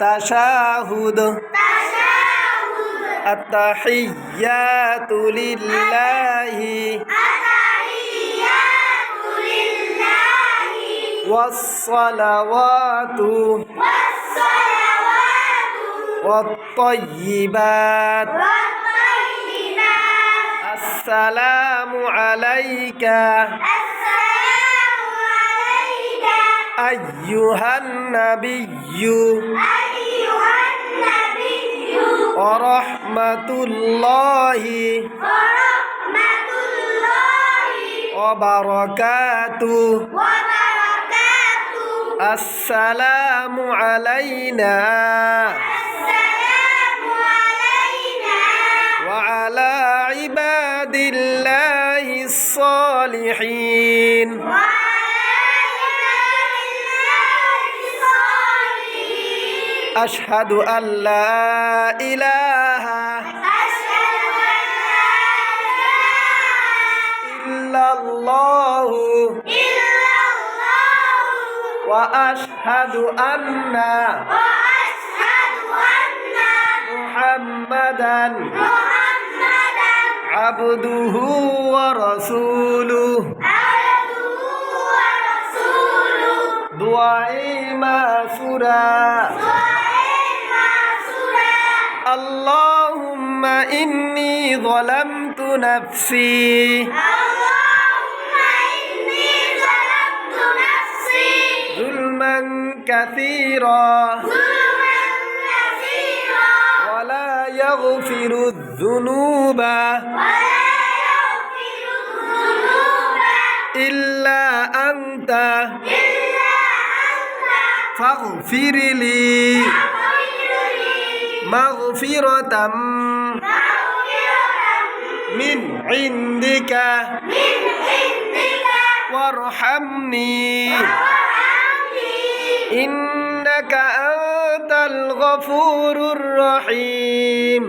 التشاهد. التحيات لله. والصلوات. والطيبات. السلام عليك. أيها النبي. ورحمة الله ورحمة الله وبركاته. وبركاته. السلام علينا. السلام علينا. وعلى عباد الله الصالحين. وعلى أشهد أن لا إله إلا الله. وأشهد أن محمدا عبده ورسوله. دعائي وإن رسولا اللهم إني ظلمت نفسي. اللهم إني ظلمت نفسي. ظلما كثيرا. ظلما كثيرا. ولا يغفر الذنوب. ولا يغفر الذنوب. إلا أنت. إلا أنت. فاغفر لي. فاغفر لي. مغفرة من عندك. من عندك وارحمني. إنك أنت الغفور الرحيم.